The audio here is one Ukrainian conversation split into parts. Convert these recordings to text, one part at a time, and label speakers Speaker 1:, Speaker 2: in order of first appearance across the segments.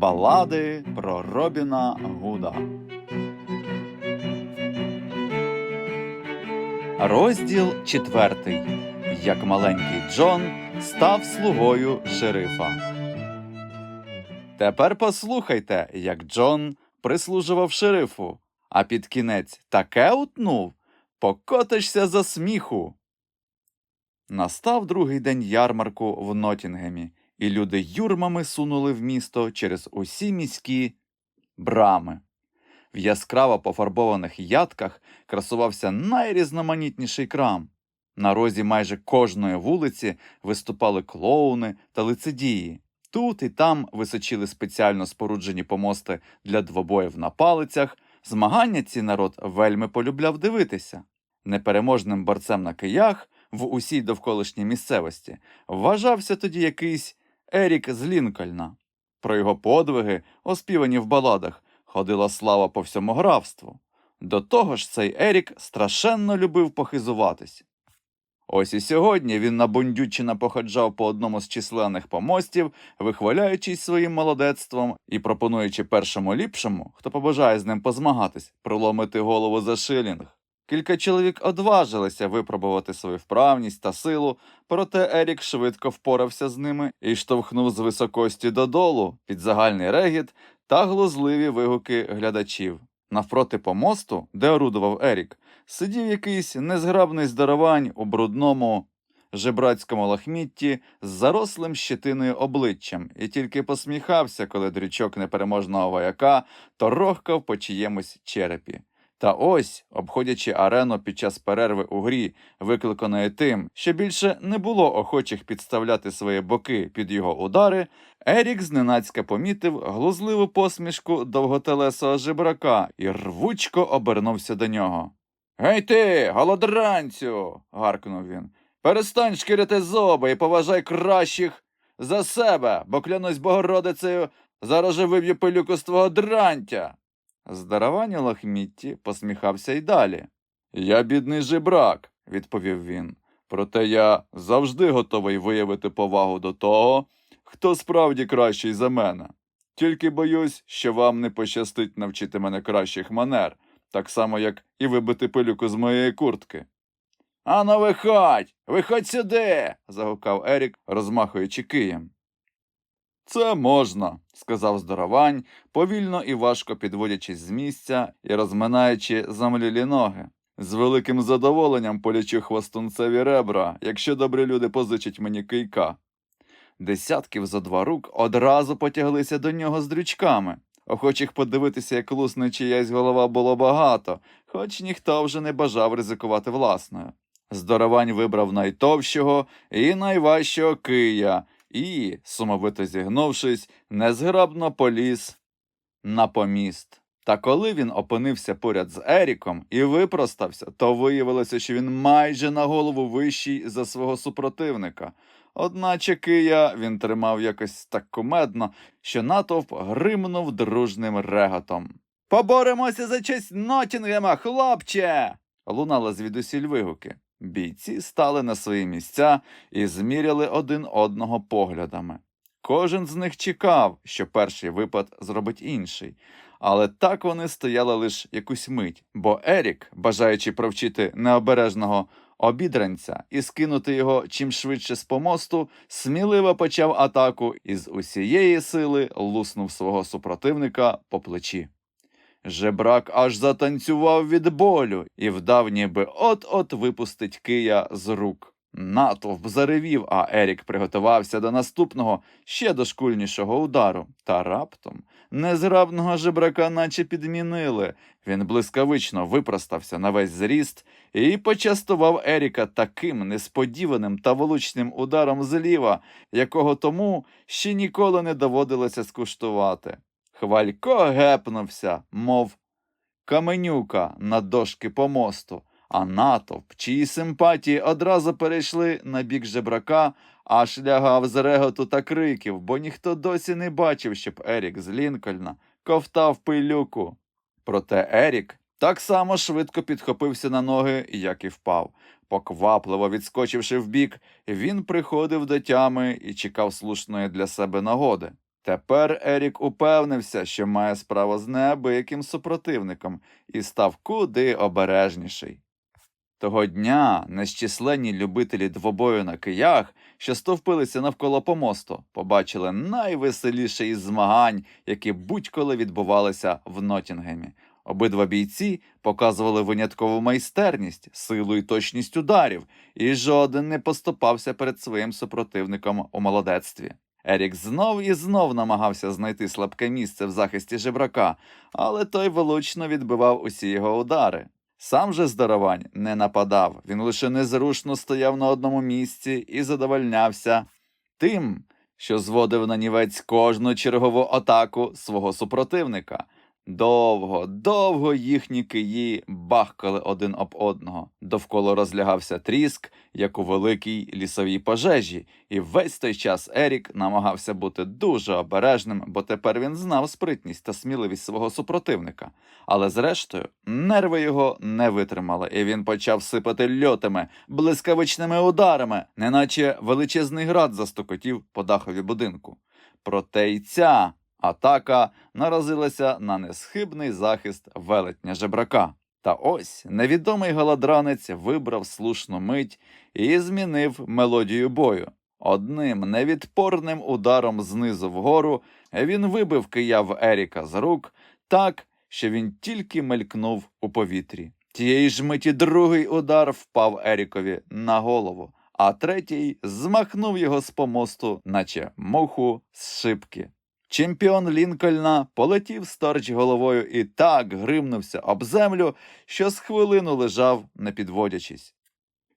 Speaker 1: Балади про Робіна Гуда. Розділ четвертий. Як маленький Джон став слугою шерифа. Тепер послухайте, як Джон прислужував шерифу, а під кінець таке утнув, покотишся за сміху. Настав другий день ярмарку в Нотінгемі, і люди юрмами сунули в місто через усі міські брами. В яскраво пофарбованих ядках красувався найрізноманітніший крам. На розі майже кожної вулиці виступали клоуни та лицедії. Тут і там височили спеціально споруджені помости для двобоїв на палицях. Змагання ці народ вельми полюбляв дивитися. Непереможним борцем на киях в усій довколишній місцевості вважався тоді якийсь Ерік з Лінкольна. Про його подвиги, оспівані в баладах, ходила слава по всьому графству. До того ж, цей Ерік страшенно любив похизуватись. Ось і сьогодні він набундючено походжав по одному з численних помостів, вихваляючись своїм молодецтвом і пропонуючи першому ліпшому, хто побажає з ним позмагатись, проломити голову за шилінг. Кілька чоловік одважилися випробувати свою вправність та силу, проте Ерік швидко впорався з ними і штовхнув з високості додолу під загальний регіт та глузливі вигуки глядачів. Навпроти помосту, де орудував Ерік, сидів якийсь незграбний здарувань у брудному жебрацькому лахмітті з зарослим щетиною обличчям і тільки посміхався, коли дрючок непереможного вояка торохкав по чиємусь черепі. Та ось, обходячи арену під час перерви у грі, викликаної тим, що більше не було охочих підставляти свої боки під його удари, Ерік зненацька помітив глузливу посмішку довготелесого жебрака і рвучко обернувся до нього. Гей ти, голодранцю. гаркнув він. Перестань шкірити зуби і поважай кращих за себе, бо клянусь Богородицею, зараз же виб'ю пилюку з твого дрантя. Здаровані лахмітті посміхався й далі. Я бідний жебрак, відповів він. Проте я завжди готовий виявити повагу до того, хто справді кращий за мене. Тільки боюсь, що вам не пощастить навчити мене кращих манер, так само, як і вибити пилюку з моєї куртки. Ано, виходь, виходь сюди. загукав Ерік, розмахуючи києм. Це можна, сказав здоровань, повільно і важко підводячись з місця і розминаючи замлілі ноги. З великим задоволенням полічу хвостунцеві ребра, якщо добрі люди позичать мені кийка. Десятків за два рук одразу потяглися до нього з дрючками. Охочих подивитися, як лусне чиясь голова було багато, хоч ніхто вже не бажав ризикувати власною. Здоровань вибрав найтовщого і найважчого кия і, сумовито зігнувшись, незграбно поліз на поміст. Та коли він опинився поряд з Еріком і випростався, то виявилося, що він майже на голову вищий за свого супротивника. Одначе кия він тримав якось так кумедно, що натовп гримнув дружним реготом. Поборемося за честь Нотінгема, хлопче. лунали звідусіль вигуки. Бійці стали на свої місця і зміряли один одного поглядами. Кожен з них чекав, що перший випад зробить інший, але так вони стояли лише якусь мить, бо Ерік, бажаючи провчити необережного обідранця і скинути його чим швидше з помосту, сміливо почав атаку і з усієї сили луснув свого супротивника по плечі. Жебрак аж затанцював від болю і вдав, ніби от-от випустить кия з рук. Натовп заревів, а Ерік приготувався до наступного, ще дошкульнішого удару. Та раптом незграбного жебрака наче підмінили. Він блискавично випростався на весь зріст і почастував Еріка таким несподіваним та влучним ударом зліва, якого тому ще ніколи не доводилося скуштувати. Хвалько гепнувся, мов каменюка на дошки помосту, а натовп, чиї симпатії одразу перейшли на бік жебрака, аж лягав з реготу та криків, бо ніхто досі не бачив, щоб Ерік з Лінкольна ковтав пилюку. Проте Ерік так само швидко підхопився на ноги, як і впав. Поквапливо відскочивши вбік, він приходив до тями і чекав слушної для себе нагоди. Тепер Ерік упевнився, що має справу з неабияким супротивником і став куди обережніший. Того дня нещисленні любителі двобою на киях, що стовпилися навколо помосту, побачили найвеселіше із змагань, які будь-коли відбувалися в Нотінгемі. Обидва бійці показували виняткову майстерність, силу і точність ударів, і жоден не поступався перед своїм супротивником у молодецтві. Ерік знов і знов намагався знайти слабке місце в захисті жебрака, але той влучно відбивав усі його удари. Сам же здарувань не нападав, він лише незрушно стояв на одному місці і задовольнявся тим, що зводив на нівець кожну чергову атаку свого супротивника. Довго, довго їхні киї бахкали один об одного. Довкола розлягався тріск, як у великій лісовій пожежі, і весь той час Ерік намагався бути дуже обережним, бо тепер він знав спритність та сміливість свого супротивника. Але зрештою нерви його не витримали, і він почав сипати льотами, блискавичними ударами, неначе величезний град застукотів по дахові будинку. Проте й ця атака наразилася на несхибний захист велетня жебрака. Та ось невідомий голодранець вибрав слушну мить і змінив мелодію бою. Одним невідпорним ударом знизу вгору він вибив кия в Еріка з рук так, що він тільки мелькнув у повітрі. Тієї ж миті другий удар впав Ерікові на голову, а третій змахнув його з помосту, наче муху з шибки. Чемпіон Лінкольна полетів сторч головою і так гримнувся об землю, що з хвилину лежав, не підводячись.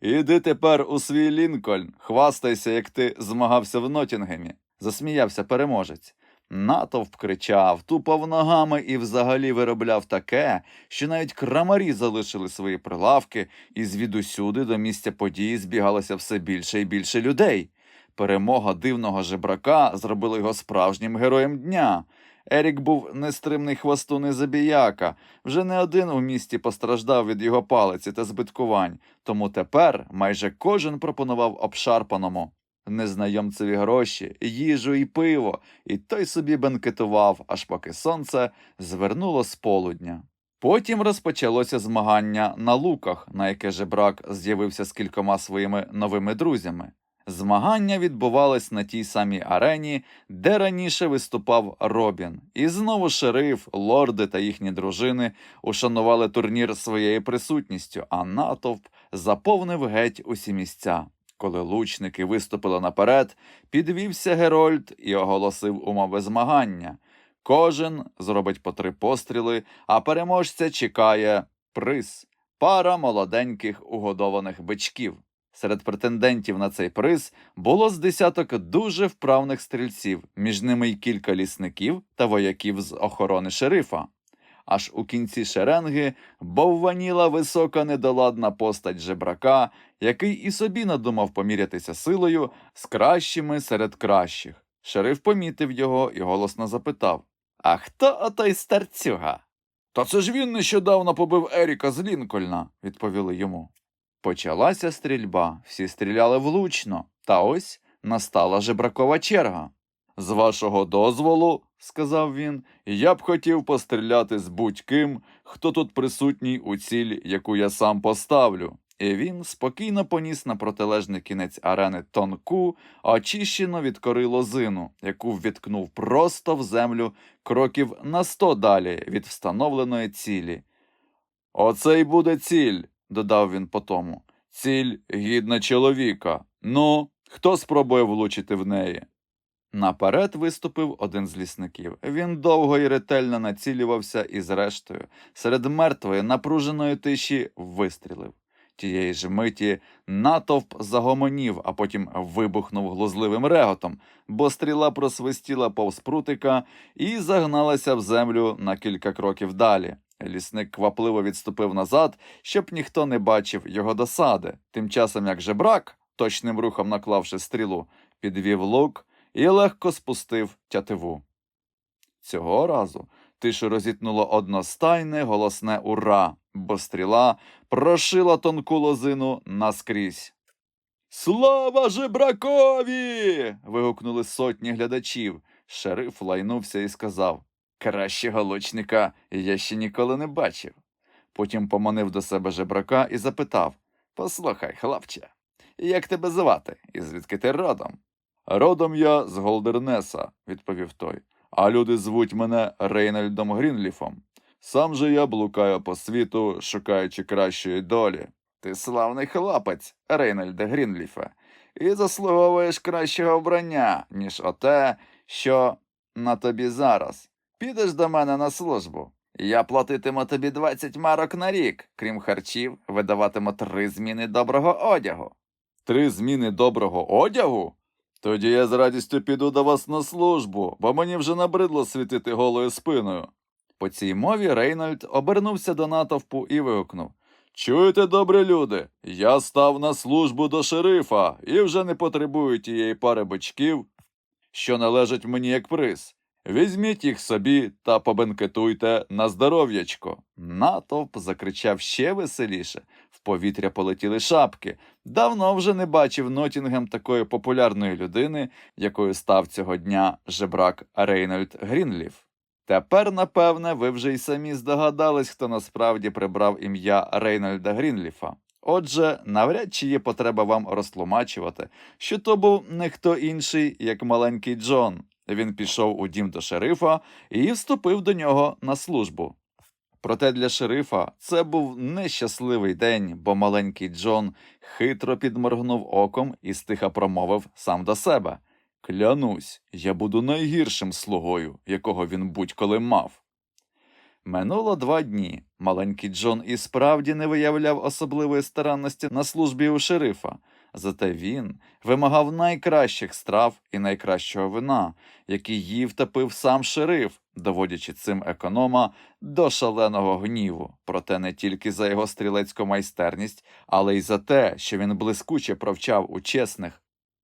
Speaker 1: Іди тепер у свій Лінкольн, хвастайся, як ти змагався в Нотінгемі, засміявся переможець. Натовп кричав, тупав ногами і взагалі виробляв таке, що навіть крамарі залишили свої прилавки, і звідусюди до місця події збігалося все більше і більше людей. Перемога дивного жебрака зробила його справжнім героєм дня. Ерік був нестримний хвостун і забіяка. Вже не один у місті постраждав від його палиці та збиткувань, тому тепер майже кожен пропонував обшарпаному незнайомцеві гроші, їжу і пиво, і той собі бенкетував, аж поки сонце звернуло з полудня. Потім розпочалося змагання на луках, на яке жебрак з'явився з кількома своїми новими друзями. Змагання відбувались на тій самій арені, де раніше виступав Робін. І знову шериф, лорди та їхні дружини ушанували турнір своєю присутністю, а натовп заповнив геть усі місця. Коли лучники виступили наперед, підвівся Герольд і оголосив умови змагання. Кожен зробить по три постріли, а переможця чекає приз пара молоденьких угодованих бичків. Серед претендентів на цей приз було з десяток дуже вправних стрільців, між ними й кілька лісників та вояків з охорони шерифа. Аж у кінці шеренги бовваніла висока недоладна постать жебрака, який і собі надумав помірятися силою з кращими серед кращих. Шериф помітив його і голосно запитав А хто отой старцюга? Та це ж він нещодавно побив Еріка з Лінкольна, відповіли йому. Почалася стрільба, всі стріляли влучно, та ось настала жебракова черга. З вашого дозволу, сказав він, я б хотів постріляти з будь-ким, хто тут присутній у ціль, яку я сам поставлю. І він спокійно поніс на протилежний кінець арени тонку, очищену від кори лозину, яку ввіткнув просто в землю кроків на сто далі від встановленої цілі. Оце й буде ціль, додав він потому. Ціль гідна чоловіка. Ну, хто спробує влучити в неї? Наперед виступив один з лісників. Він довго і ретельно націлювався і, зрештою, серед мертвої напруженої тиші вистрілив. Тієї ж миті натовп загомонів, а потім вибухнув глузливим реготом, бо стріла просвистіла повз прутика і загналася в землю на кілька кроків далі. Лісник квапливо відступив назад, щоб ніхто не бачив його досади. Тим часом, як жебрак, точним рухом наклавши стрілу, підвів лук і легко спустив тятиву. Цього разу тишу розітнуло одностайне голосне ура, бо стріла прошила тонку лозину наскрізь. Слава жебракові. вигукнули сотні глядачів. Шериф лайнувся і сказав Кращого лучника я ще ніколи не бачив. Потім поманив до себе жебрака і запитав Послухай, хлопче, як тебе звати і звідки ти родом? Родом я з Голдернеса, відповів той, а люди звуть мене Рейнольдом Грінліфом. Сам же я блукаю по світу, шукаючи кращої долі. Ти славний хлопець, Рейнольде Грінліфе, і заслуговуєш кращого вбрання, ніж оте, що на тобі зараз. Підеш до мене на службу. Я платитиму тобі 20 марок на рік, крім харчів, видаватиму три зміни доброго одягу. Три зміни доброго одягу? Тоді я з радістю піду до вас на службу, бо мені вже набридло світити голою спиною. По цій мові Рейнольд обернувся до натовпу і вигукнув Чуєте, добрі люди, я став на службу до шерифа і вже не потребую тієї пари бичків, що належать мені як приз. Візьміть їх собі та побенкетуйте на здоров'ячко. Натовп закричав ще веселіше. В повітря полетіли шапки. Давно вже не бачив Нотінгем такої популярної людини, якою став цього дня жебрак Рейнольд Грінліф. Тепер, напевне, ви вже й самі здогадались, хто насправді прибрав ім'я Рейнольда Грінліфа. Отже, навряд чи є потреба вам розтлумачувати, що то був не хто інший, як маленький Джон. Він пішов у дім до шерифа і вступив до нього на службу. Проте для шерифа це був нещасливий день, бо маленький Джон хитро підморгнув оком і стиха промовив сам до себе. Клянусь, я буду найгіршим слугою, якого він будь-коли мав. Минуло два дні. Маленький Джон і справді не виявляв особливої старанності на службі у шерифа, зате він вимагав найкращих страв і найкращого вина, які їв та пив сам шериф, доводячи цим економа до шаленого гніву, проте не тільки за його стрілецьку майстерність, але й за те, що він блискуче провчав у чесних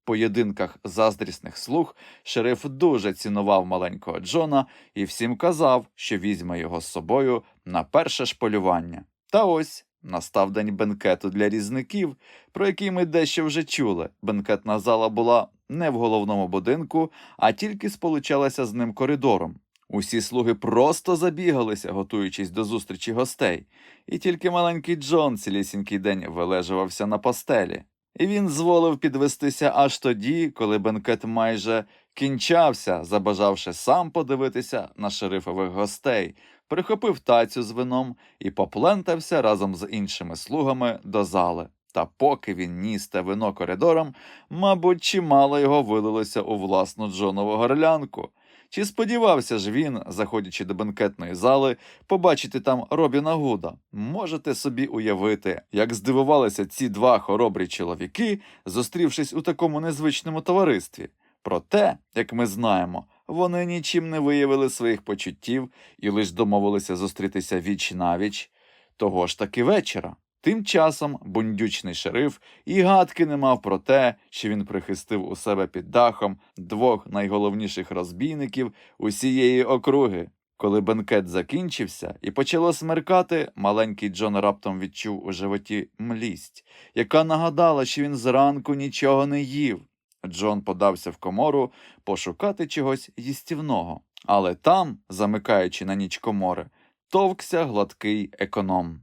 Speaker 1: поєдинках заздрісних слуг, шериф дуже цінував маленького Джона і всім казав, що візьме його з собою на перше ж полювання. Та ось настав день бенкету для різників, про який ми дещо вже чули. Бенкетна зала була не в головному будинку, а тільки сполучалася з ним коридором. Усі слуги просто забігалися, готуючись до зустрічі гостей, і тільки маленький Джон цілісінький день вилежувався на постелі. І він зволив підвестися аж тоді, коли бенкет майже кінчався, забажавши сам подивитися на шерифових гостей, прихопив тацю з вином і поплентався разом з іншими слугами до зали. Та поки він ніс те вино коридором, мабуть, чимало його вилилося у власну Джонову горлянку. Чи сподівався ж він, заходячи до бенкетної зали, побачити там Робіна Гуда? Можете собі уявити, як здивувалися ці два хоробрі чоловіки, зустрівшись у такому незвичному товаристві. Проте, як ми знаємо, вони нічим не виявили своїх почуттів і лише домовилися зустрітися віч навіч того ж таки вечора. Тим часом бундючний шериф і гадки не мав про те, що він прихистив у себе під дахом двох найголовніших розбійників усієї округи. Коли бенкет закінчився і почало смеркати, маленький Джон раптом відчув у животі млість, яка нагадала, що він зранку нічого не їв. Джон подався в комору пошукати чогось їстівного, але там, замикаючи на ніч комори, товкся гладкий економ.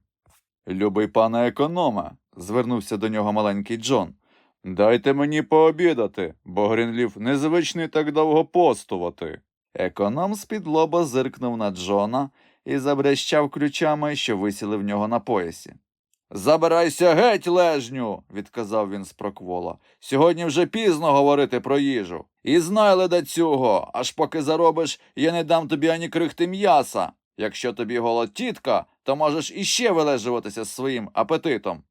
Speaker 1: Любий пане економе, звернувся до нього маленький Джон. Дайте мені пообідати, бо Грінліф незвичний так довго постувати. Економ з-під лоба зиркнув на Джона і забрящав ключами, що висіли в нього на поясі. Забирайся геть, лежню, відказав він з проквола. Сьогодні вже пізно говорити про їжу. І знай леда цього, аж поки заробиш, я не дам тобі ані крихти м'яса. Якщо тобі голод тітка, то можеш іще вилежуватися з своїм апетитом.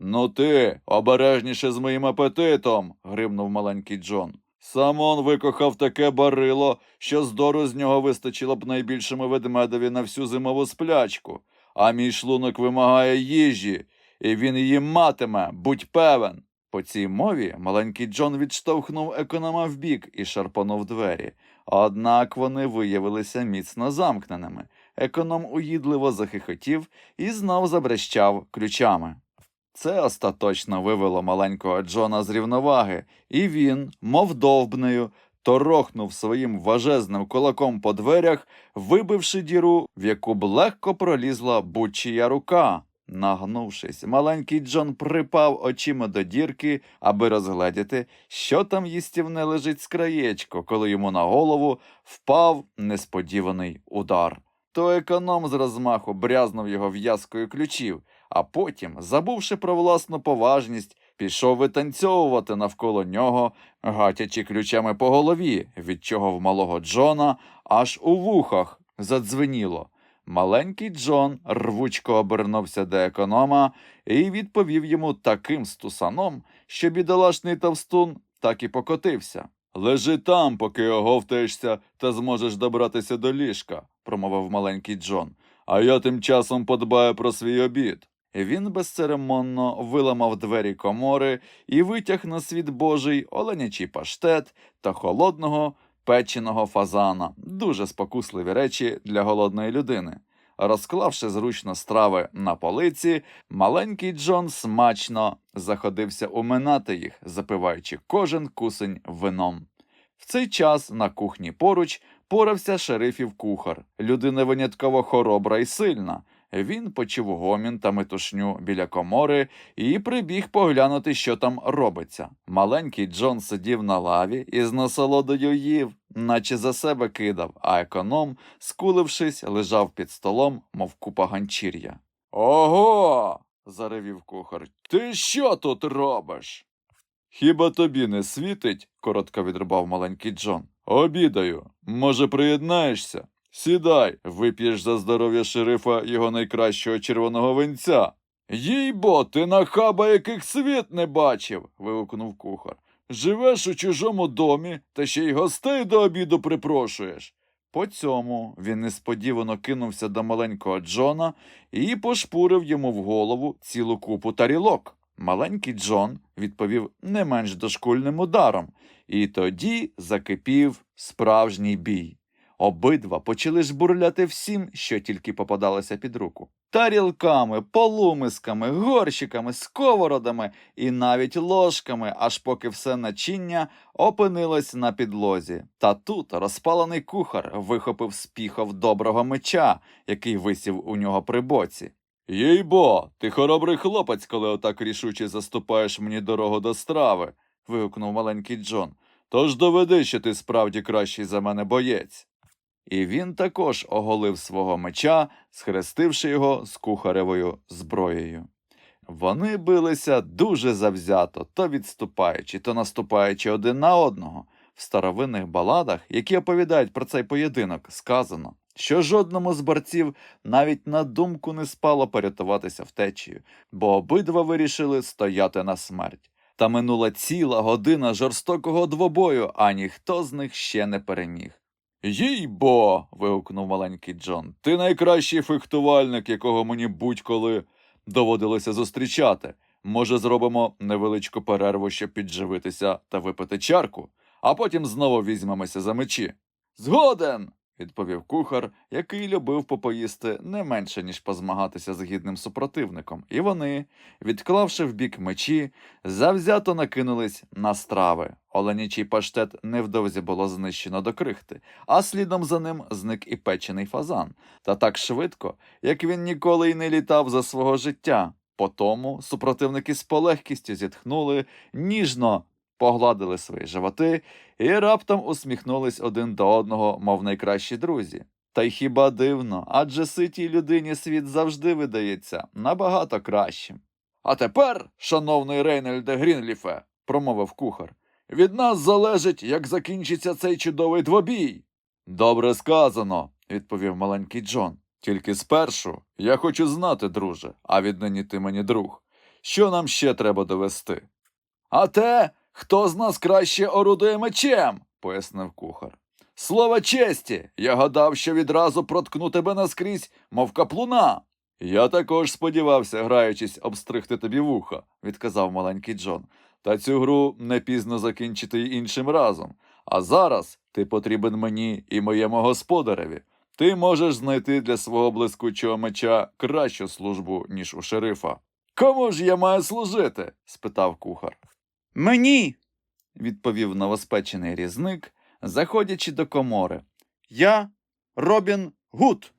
Speaker 1: Ну ти обережніше з моїм апетитом, гримнув маленький Джон. Сам он викохав таке барило, що здору з нього вистачило б найбільшому ведмедові на всю зимову сплячку, а мій шлунок вимагає їжі, і він її матиме, будь певен. По цій мові маленький Джон відштовхнув економа вбік і шарпанув двері. Однак вони виявилися міцно замкненими. Економ уїдливо захихотів і знов забрещав ключами. Це остаточно вивело маленького Джона з рівноваги, і він, мов довбнею, торохнув своїм важезним кулаком по дверях, вибивши діру, в яку б легко пролізла будь-чия рука. Нагнувшись, маленький Джон припав очима до дірки, аби розгледіти, що там їстівне лежить з краєчко, коли йому на голову впав несподіваний удар. То економ з розмаху брязнув його в'язкою ключів, а потім, забувши про власну поважність, пішов витанцьовувати навколо нього, гатячи ключами по голові, від чого в малого Джона аж у вухах задзвеніло. Маленький Джон рвучко обернувся до економа і відповів йому таким стусаном, що бідолашний товстун так і покотився. Лежи там, поки оговтаєшся та зможеш добратися до ліжка, промовив маленький Джон. А я тим часом подбаю про свій обід. Він безцеремонно виламав двері комори і витяг на світ божий оленячий паштет та холодного печеного фазана, дуже спокусливі речі для голодної людини. Розклавши зручно страви на полиці, маленький Джон смачно заходився уминати їх, запиваючи кожен кусень вином. В цей час на кухні поруч порався шерифів кухар, людина винятково хоробра і сильна. Він почув гомін та метушню біля комори і прибіг поглянути, що там робиться. Маленький Джон сидів на лаві і з насолодою їв, наче за себе кидав, а економ, скулившись, лежав під столом, мов купа ганчір'я. Ого. заревів кухар. Ти що тут робиш? Хіба тобі не світить? коротко відрубав маленький Джон. Обідаю. Може, приєднаєшся? Сідай, вип'єш за здоров'я шерифа його найкращого червоного винця. Їй бо, ти нахаба яких світ не бачив. вигукнув кухар. Живеш у чужому домі та ще й гостей до обіду припрошуєш. По цьому він несподівано кинувся до маленького Джона і пошпурив йому в голову цілу купу тарілок. Маленький Джон відповів не менш дошкульним ударом, і тоді закипів справжній бій. Обидва почали жбурляти всім, що тільки попадалося під руку. Тарілками, полумисками, горщиками, сковородами і навіть ложками, аж поки все начиння опинилось на підлозі. Та тут розпалений кухар вихопив з піхов доброго меча, який висів у нього при боці. Їй бо, ти хоробрий хлопець, коли отак рішуче заступаєш мені дорогу до страви. вигукнув маленький Джон. Тож доведи, що ти справді кращий за мене боєць. І він також оголив свого меча, схрестивши його з кухаревою зброєю. Вони билися дуже завзято, то відступаючи, то наступаючи один на одного. В старовинних баладах, які оповідають про цей поєдинок, сказано, що жодному з борців навіть на думку не спало порятуватися втечею, бо обидва вирішили стояти на смерть. Та минула ціла година жорстокого двобою, а ніхто з них ще не переміг. Їй бо. вигукнув маленький Джон. Ти найкращий фехтувальник, якого мені будь-коли доводилося зустрічати. Може, зробимо невеличку перерву, щоб підживитися та випити чарку, а потім знову візьмемося за мечі. Згоден. Відповів кухар, який любив попоїсти не менше, ніж позмагатися з гідним супротивником, і вони, відклавши вбік мечі, завзято накинулись на страви. Оленічий паштет невдовзі було знищено до крихти, а слідом за ним зник і печений фазан, та так швидко, як він ніколи й не літав за свого життя. Потому супротивники з полегкістю зітхнули, ніжно погладили свої животи і раптом усміхнулись один до одного, мов найкращі друзі. Та й хіба дивно, адже ситій людині світ завжди видається набагато кращим. А тепер, шановний Рейнельде Грінліфе, промовив кухар, від нас залежить, як закінчиться цей чудовий двобій. Добре сказано, відповів маленький Джон. Тільки спершу я хочу знати, друже, а віднині ти мені друг. Що нам ще треба довести? А те, хто з нас краще орудує мечем, пояснив кухар. Слово честі, я гадав, що відразу проткну тебе наскрізь, мов каплуна. Я також сподівався, граючись, обстригти тобі вуха, відказав маленький Джон. Та цю гру не пізно закінчити й іншим разом. А зараз ти потрібен мені і моєму господареві. Ти можеш знайти для свого блискучого меча кращу службу, ніж у шерифа. Кому ж я маю служити? спитав кухар. Мені. відповів новоспечений різник, заходячи до комори. Я Робін Гуд.